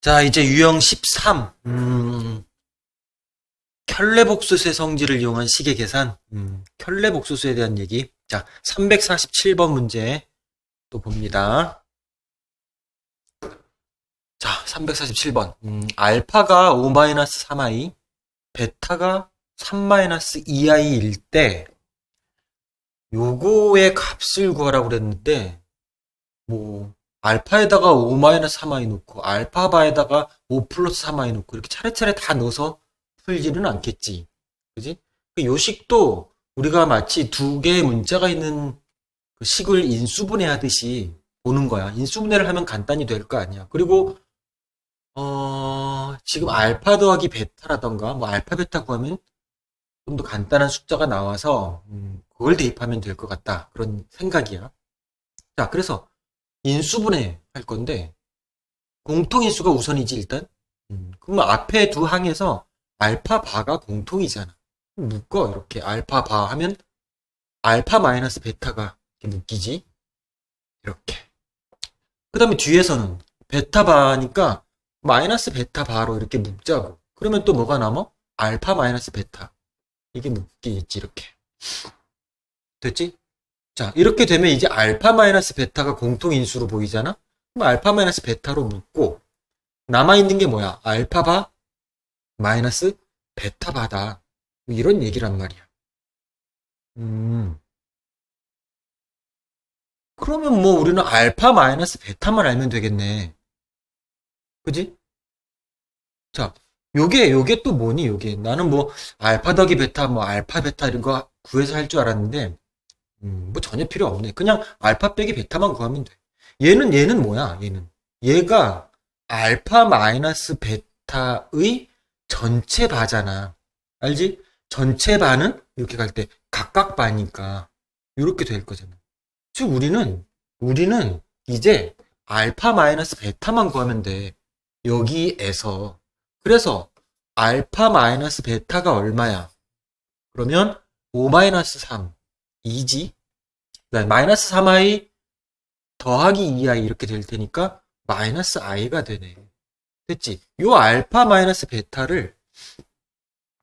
자, 이제 유형 13. 음, 켤레복수수의 성질을 이용한 식의 계산. 음, 켤레복수수에 대한 얘기. 자, 347번 문제 또 봅니다. 자, 347번. 음, 알파가 5-3i, 베타가 3-2i일 때, 요거의 값을 구하라고 그랬는데, 뭐, 알파에다가 5-3i 넣고, 알파 바에다가 5 플러스 3i 넣고, 이렇게 차례차례 다 넣어서 풀지는 않겠지. 그지? 그 요식도 우리가 마치 두 개의 문자가 있는 그 식을 인수분해하듯이 보는 거야. 인수분해를 하면 간단히 될 거 아니야. 그리고 어, 지금 알파 더하기 베타라던가, 뭐 알파 베타 구하면 좀 더 간단한 숫자가 나와서, 음, 그걸 대입하면 될 것 같다. 그런 생각이야. 자, 그래서 인수분해 할 건데, 공통인수가 우선이지, 일단. 음, 그러면 앞에 두 항에서 알파 바가 공통이잖아. 묶어, 이렇게. 알파 바 하면, 알파 마이너스 베타가 이렇게 묶이지. 이렇게. 그 다음에 뒤에서는 베타 바니까, 마이너스 베타 바로 이렇게 묶자고. 그러면 또 뭐가 남아? 알파 마이너스 베타. 이게 묶이겠지, 이렇게. 됐지? 자, 이렇게 되면 이제 알파 마이너스 베타가 공통 인수로 보이잖아? 그럼 알파 마이너스 베타로 묶고, 남아있는 게 뭐야? 알파 바 마이너스 베타 바다. 이런 얘기란 말이야. 음. 그러면 뭐 우리는 알파 마이너스 베타만 알면 되겠네. 그지? 자, 요게, 요게 또 뭐니, 요게. 나는 뭐, 알파 더하기 베타, 뭐, 알파 베타 이런 거 구해서 할 줄 알았는데, 음, 뭐 전혀 필요 없네. 그냥 알파 빼기 베타만 구하면 돼. 얘는, 얘는 뭐야, 얘는. 얘가 알파 마이너스 베타의 전체 바잖아. 알지? 전체 바는 이렇게 갈 때 각각 바니까, 이렇게 될 거잖아. 즉, 우리는, 우리는 이제 알파 마이너스 베타만 구하면 돼. 여기에서 그래서 알파 마이너스 베타가 얼마야? 그러면 5 마이너스 3 2지 마이너스 3i 더하기 2i 이렇게 될 테니까 마이너스 i가 되네 됐지? 요 알파 마이너스 베타를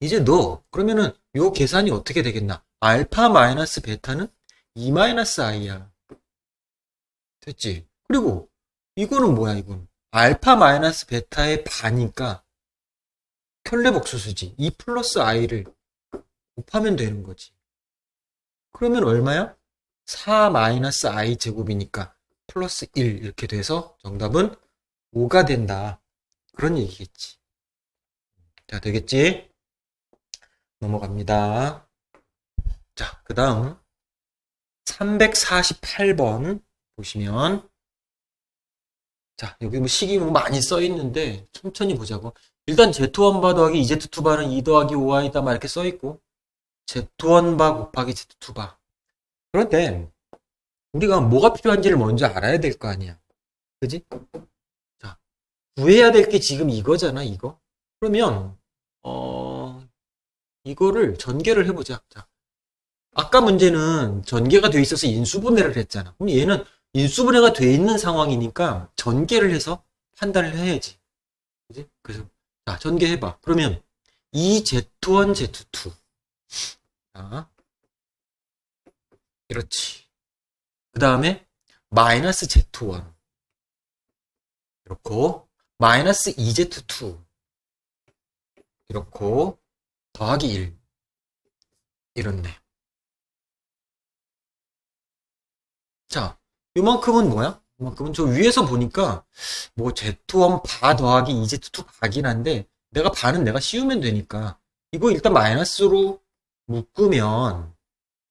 이제 넣어 그러면은 요 계산이 어떻게 되겠나? 알파 마이너스 베타는 2 마이너스 i야 됐지? 그리고 이거는 뭐야 이건 알파 마이너스 베타의 반이니까 켤레 복수수지. 2 플러스 i를 곱하면 되는 거지. 그러면 얼마야? 4 마이너스 i 제곱이니까 플러스 1 이렇게 돼서 정답은 5가 된다. 그런 얘기겠지. 자, 되겠지? 넘어갑니다. 자, 그 다음 348번 보시면 자, 여기 뭐 식이 뭐 많이 써 있는데 천천히 보자고. 일단 Z1바 더하기 2Z2바는 2 더하기 5i다 막 이렇게 써 있고 Z1바 곱하기 Z2바. 그런데 우리가 뭐가 필요한지를 먼저 알아야 될 거 아니야. 그지? 자, 구해야 될 게 지금 이거잖아, 이거. 그러면 어 이거를 전개를 해보자. 자, 아까 문제는 전개가 돼 있어서 인수분해를 했잖아. 그럼 얘는 인수분해가 돼 있는 상황이니까 전개를 해서 판단을 해야지. 그지? 그래서 자, 전개해봐. 그러면 2Z1, Z2. 자, 그렇지. 그 다음에 마이너스 Z1. 이렇고 마이너스 2Z2. 이렇고 더하기 1. 이렇네. 자, 요만큼은 뭐야? 요만큼은 저 위에서 보니까 뭐 Z1 바 더하기 2Z2 바긴 한데 내가 바는 내가 씌우면 되니까 이거 일단 마이너스로 묶으면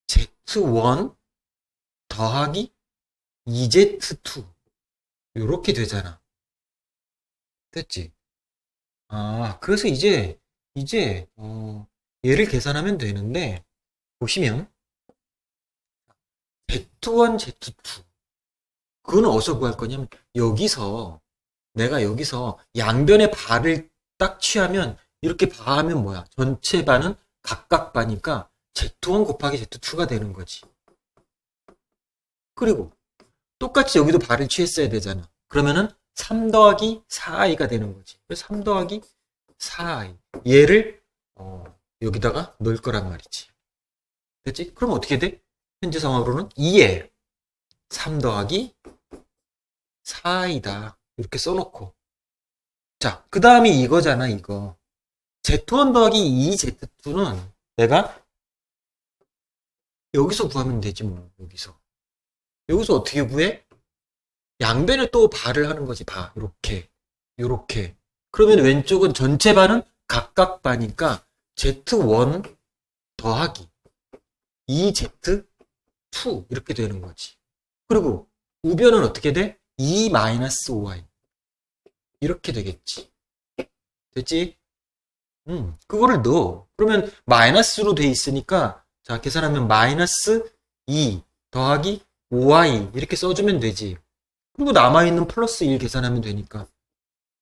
Z1 더하기 2Z2 요렇게 되잖아. 됐지? 아, 그래서 이제 이제 어, 얘를 계산하면 되는데 보시면 Z1, Z2 그거는 어디서 구할 거냐면 여기서 내가 여기서 양변의 바를 딱 취하면 이렇게 바하면 뭐야? 전체 바는 각각 바니까 Z1 곱하기 Z2가 되는 거지. 그리고 똑같이 여기도 바를 취했어야 되잖아. 그러면은 3 더하기 4i가 되는 거지. 그래서 3 더하기 4i. 얘를 어, 여기다가 넣을 거란 말이지. 됐지? 그럼 어떻게 돼? 현재 상황으로는 2에 3 더하기 4i다. 이렇게 써놓고. 자, 그 다음이 이거잖아, 이거. Z1 더하기 2Z2는 내가 여기서 구하면 되지, 뭐, 여기서. 여기서 어떻게 구해? 양변에 또 발을 하는 거지, 바. 요렇게. 요렇게. 그러면 왼쪽은 전체 반은 각각 바니까 Z1 더하기 2Z2 이렇게 되는 거지. 그리고 우변은 어떻게 돼? 2-5y. 이렇게 되겠지. 됐지? 음, 그거를 넣어. 그러면 마이너스로 돼 있으니까 자, 계산하면 마이너스 2 더하기 5y 이렇게 써주면 되지. 그리고 남아있는 플러스 1 계산하면 되니까.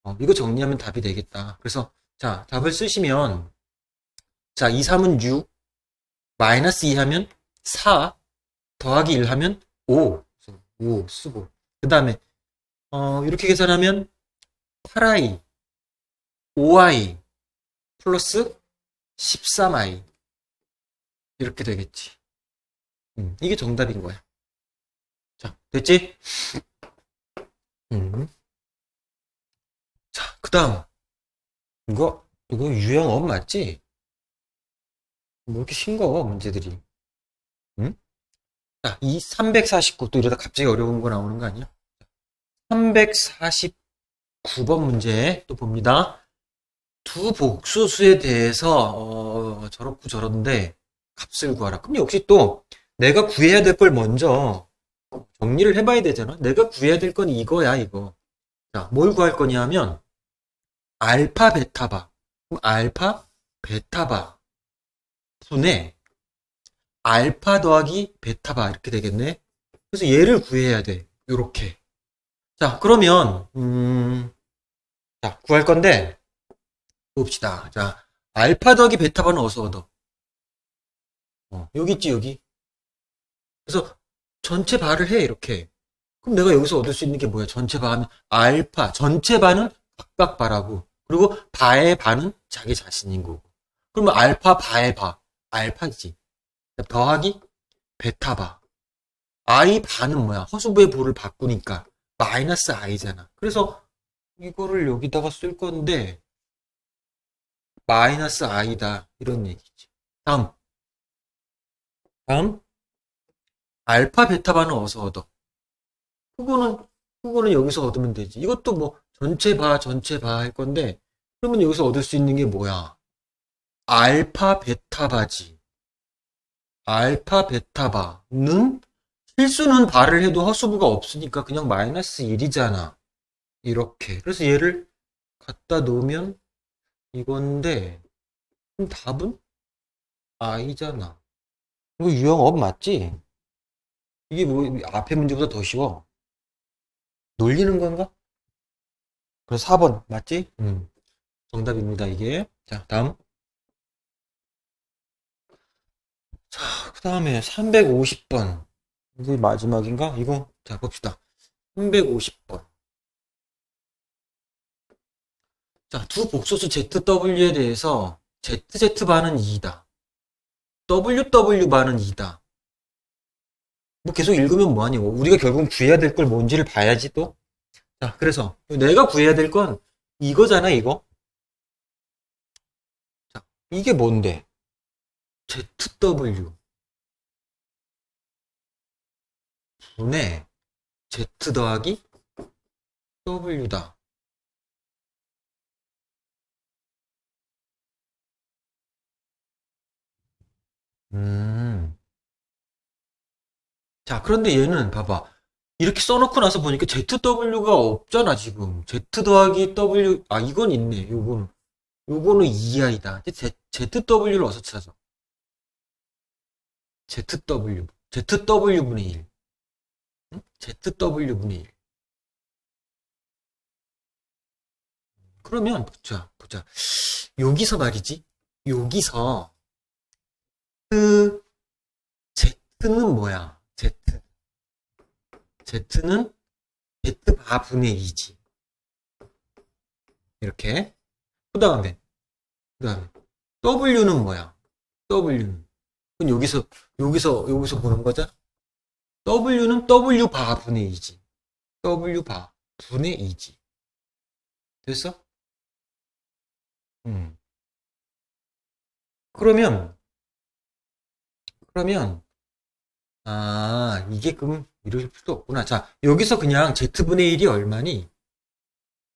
어, 이거 정리하면 답이 되겠다. 그래서 자, 답을 쓰시면 자, 2, 3은 6 마이너스 2 하면 4 더하기 1 하면 5 5 쓰고 그 다음에 어, 이렇게 계산하면 8i 5i 플러스 13i 이렇게 되겠지. 음, 이게 정답인 거야. 자, 됐지? 음. 자, 그 다음. 이거, 이거 유형업 맞지? 뭐 이렇게 싱거워, 문제들이. 응? 자, 이 349, 또 이러다 갑자기 어려운 거 나오는 거 아니야? 349번 문제 또 봅니다. 두 복수수에 대해서, 어, 저렇고 저런데, 값을 구하라. 그럼 역시 또 내가 구해야 될 걸 먼저 정리를 해봐야 되잖아. 내가 구해야 될 건 이거야, 이거. 자, 뭘 구할 거냐 하면 알파 베타바. 그럼 알파 베타바 분의 알파 더하기 베타바 이렇게 되겠네. 그래서 얘를 구해야 돼. 요렇게. 자, 그러면 음, 자, 구할 건데 봅시다. 자, 알파 더하기 베타바는 어디서 얻어? 어, 여기 있지, 여기. 그래서 전체 바를 해, 이렇게. 그럼 내가 여기서 얻을 수 있는 게 뭐야? 전체 바 하면 알파, 전체 바는 각각 바라고. 그리고 바의 바는 자기 자신인 거고. 그러면 알파 바의 바, 알파지. 더하기 베타 바. i 바는 뭐야? 허수부의 부를 바꾸니까 마이너스 i잖아. 그래서 이거를 여기다가 쓸 건데 마이너스 i다 이런 얘기지. 다음 다음 알파 베타바는 어디서 얻어? 그거는 그거는 여기서 얻으면 되지. 이것도 뭐 전체 바 전체 바할 건데 그러면 여기서 얻을 수 있는 게 뭐야? 알파 베타 바지. 알파 베타 바는 실수는 바를 해도 허수부가 없으니까 그냥 마이너스 1이잖아. 이렇게. 그래서 얘를 갖다 놓으면 이건데 그럼 답은 i잖아. 이거 유형업 맞지? 이게 뭐 앞에 문제보다 더 쉬워. 놀리는 건가? 그래서 4번 맞지? 음. 정답입니다, 이게. 자, 다음. 자, 그 다음에 350번. 이게 마지막인가? 이거, 자, 봅시다. 350번. 자, 두 복소수 ZW에 대해서 ZZ반은 2다. WW반은 2다. 뭐 계속 읽으면 뭐하니? 뭐 우리가 결국 구해야 될 걸 뭔지를 봐야지 또. 자, 그래서 내가 구해야 될 건 이거잖아, 이거. 자, 이게 뭔데? ZW 분의 Z 더하기 W다. 음. 자, 그런데 얘는 봐봐. 이렇게 써놓고 나서 보니까 ZW가 없잖아, 지금. Z 더하기 W, 아, 이건 있네. 요거는. 요거는 2i다. ZW를 어디서 찾아? ZW. ZW분의 1. 응? ZW분의 1. 그러면, 보자, 보자. 여기서 말이지. 여기서 Z, Z는 뭐야? Z. Z는 Z 바 분의 2지. 이렇게. 그 다음에, 그 다음에, W는 뭐야? W는. 그럼 여기서, 여기서, 여기서 보는 거죠? W는 W 바 분의 2지. W 바 분의 2지. 됐어? 음. 그러면, 그러면, 아, 이게 그럼 이럴 필요 없구나. 자, 여기서 그냥 Z분의 1이 얼마니?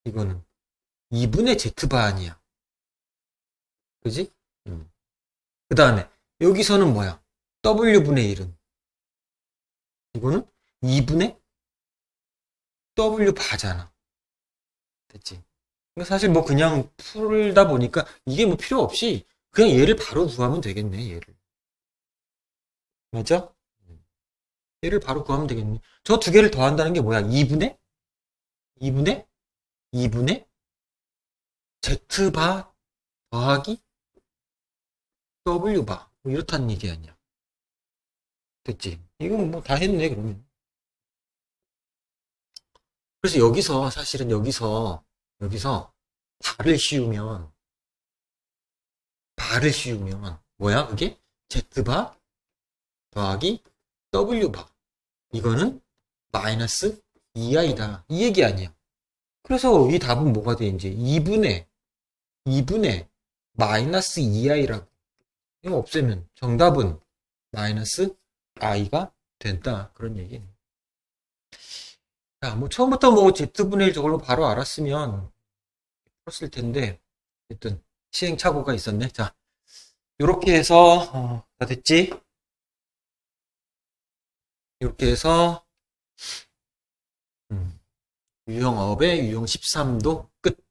이거는 2분의 Z바아니야. 그지? 음. 그 다음에, 여기서는 뭐야? W분의 1은? 이거는 2분의 W 바잖아. 됐지? 사실 뭐 그냥 풀다 보니까 이게 뭐 필요 없이 그냥 얘를 바로 구하면 되겠네, 얘를. 맞아? 얘를 바로 구하면 되겠네. 저 두 개를 더한다는 게 뭐야? 2분의? 2분의? 2분의? Z바 더하기 W바. 뭐 이렇다는 얘기 아니야. 됐지? 이건 뭐 다 했네, 그러면. 그래서 여기서, 사실은 여기서, 여기서, 발을 씌우면, 발을 씌우면, 뭐야, 그게? Z바 더하기 W바. 이거는 마이너스 2i다. 이 얘기 아니야. 그래서 이 답은 뭐가 돼, 이제? 2분의, 2분의 마이너스 2i라고. 이거 없애면 정답은 마이너스 i가 된다. 그런 얘기네. 자, 뭐 처음부터 뭐 z분의 1 저걸로 바로 알았으면 풀었을 텐데 어쨌든 시행착오가 있었네. 자, 요렇게 해서 어, 다 됐지? 이렇게 해서 음, 유형 업의 유형 13도 끝.